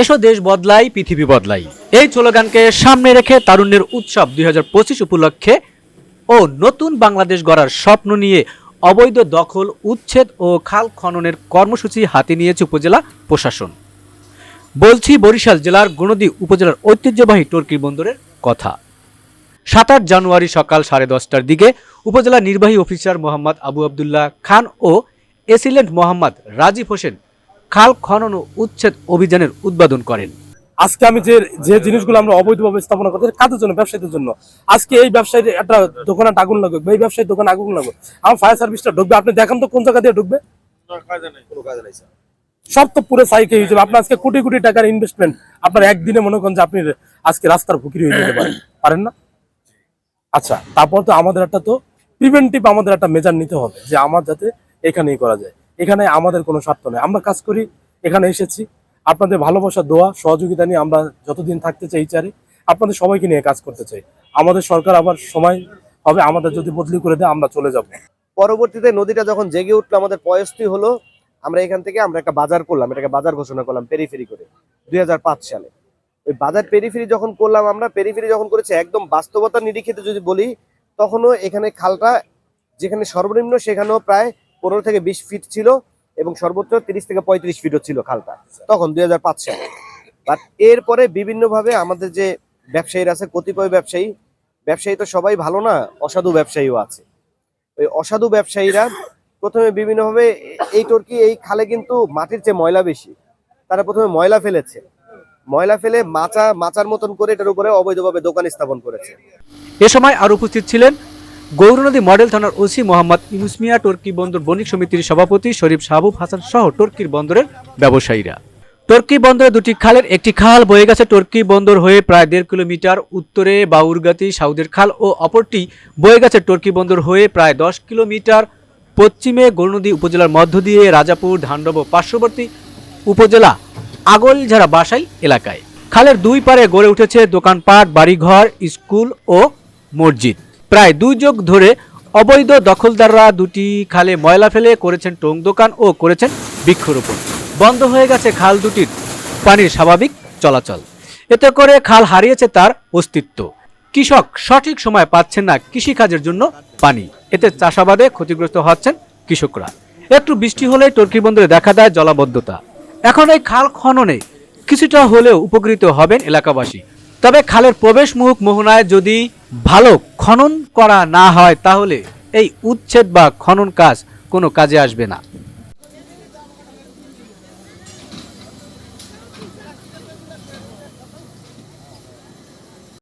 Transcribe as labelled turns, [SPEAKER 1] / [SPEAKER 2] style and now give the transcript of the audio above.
[SPEAKER 1] এসো দেশ বদলাই, পৃথিবী বদলাই। এই স্লোগানকে সামনে রেখে তারুণ্যের উৎসব দুই উপলক্ষে ও নতুন বাংলাদেশ গড়ার স্বপ্ন নিয়ে অবৈধ দখল, উচ্ছেদ ও খাল খননের কর্মসূচি হাতে নিয়েছে উপজেলা প্রশাসন। বলছি বরিশাল জেলার গণদী উপজেলার ঐতিহ্যবাহী টর্কি বন্দরের কথা। সাতাশ জানুয়ারি সকাল সাড়ে দশটার দিকে উপজেলা নির্বাহী অফিসার মোহাম্মদ আবু আবদুল্লাহ খান ও এসিলেন্ট মোহাম্মদ রাজীব হোসেন খাল খনন ও উচ্ছেদ অভিযানের উদ্বোধন করেন।
[SPEAKER 2] আজকে আমি যে যে জিনিসগুলো আমরা অবৈধভাবে স্থাপনা করতে কাদের জন্য ব্যবসায়ীদের জন্য। আজকে এই ব্যবসায়ী একটা দোকানে আগুন লাগবে বা এই ব্যবসায়ী দোকানে আগুন লাগবে আমার ফায়ার সার্ভিসটা ঢুকবে। আপনি দেখান তো কোন জায়গা দিয়ে ঢুকবে। সব তো পুরো সাইকে হয়ে যাবে। আপনার আজকে কোটি কোটি টাকার ইনভেস্টমেন্ট আপনার একদিনে মনে করেন যে আপনি আজকে রাস্তার ভুকির হয়ে যেতে পারেন। পারেন না? আচ্ছা তারপর তো আমাদের একটা তো প্রিভেন্টিভ আমাদের একটা মেজার নিতে হবে যে আমার যাতে এখানেই করা যায়। এখানে আমাদের কোনো স্বার্থ নেই। আমরা কাজ করি, এখানে এসেছি। আপনাদের ভালোবাসা, দোয়া, সহযোগিতা নিয়ে আমরা যতদিন থাকতে চাই চারি, আপনাদের সবাইকে নিয়ে কাজ করতে চাই। আমাদের সরকার আবার সময় হবে, আমাদের যদি বদলি করে দেয়, আমরা চলে যাব।
[SPEAKER 3] পরবর্তীতে নদীটা যখন জেগে উঠল, আমাদের পয়স্তি হলো, আমরা এখান থেকে আমরা একটা বাজার করলাম, এটাকে বাজার ঘোষণা করলাম পেরিফেরি করে, দুই হাজার পাঁচ সালে। ওই বাজার পেরিফেরি যখন করলাম আমরা পেরিফেরি যখন করেছি, একদম বাস্তবতা নিরিখেতে যদি বলি, তখনও এখানে খালটা যেখানে সর্বনিম্ন সেখানেও প্রায় পনেরো থেকে বিশ ফিট ছিল এবং সর্বোচ্চ তিরিশ থেকে পঁয়ত্রিশ ফিটও ছিল খালটা। তখন দুই হাজার পাঁচ সালে। বাট এরপরে বিভিন্নভাবে আমাদের যে ব্যবসায়ীরা আছে, কতিপয় ব্যবসায়ী ব্যবসায়ী তো সবাই ভালো না, অসাধু ব্যবসায়ীও আছে। ওই অসাধু ব্যবসায়ীরা প্রথমে বিভিন্নভাবে এই টর্কি, এই খালে কিন্তু মাটির চেয়ে ময়লা বেশি। তারা প্রথমে ময়লা ফেলেছে। ময়লা ফেলে মাচা, মাচার মতন করে এটার উপরে অবৈধভাবে দোকান স্থাপন করেছে।
[SPEAKER 1] এ সময় আর উপস্থিত ছিলেন গৌরনদী মডেল থানার ওসি মোহাম্মদ ইউনুস মিয়া, টর্কি বন্দর বণিক সমিতির সভাপতি শরীফ সাহাবুব হাসান সহ টর্কির বন্দরের ব্যবসায়ীরা। টর্কি বন্দরে দুটি খালের একটি খাল বয়ে গেছে। টর্কি বন্দর হয়ে প্রায় দেড় কিলোমিটার উত্তরে বাউরগাতি, সাউদের খাল ও অপরটি বয়ে গেছে। টর্কি বন্দর হয়ে প্রায় দশ কিলোমিটার পশ্চিমে গৌরনদী উপজেলার মধ্য দিয়ে রাজাপুর ধানডব পার্শ্ববর্তী উপজেলা আগলঝাড়া বাসাই এলাকায়। খালের দুই পারে গড়ে উঠেছে দোকানপাট, বাড়িঘর, স্কুল ও মসজিদ। প্রায় দুই যুগ ধরে অবৈধ দখলদাররা দুটি খালে ময়লা ফেলে করেছেন টং দোকান ও করেছেন বৃক্ষরোপণ। বন্ধ হয়ে গেছে খাল দুটির পানির স্বাভাবিক চলাচল। এতে করে খাল হারিয়েছে তার অস্তিত্ব। কৃষক সঠিক সময় পাচ্ছেন না কৃষিকাজের জন্য পানি। এতে চাষাবাদে ক্ষতিগ্রস্ত হচ্ছেন কৃষকরা। একটু বৃষ্টি হলেই টর্কি বন্দরে দেখা দেয় জলাবদ্ধতা। এখন এই খাল খননে কিছুটা হলেও উপকৃত হবেন এলাকাবাসী। তবে খালের প্রবেশ মুখ মোহনায় যদি ভালো খনন করা না হয় তাহলে এই উচ্ছেদ বা খনন কাজ কোনো কাজে আসবে না।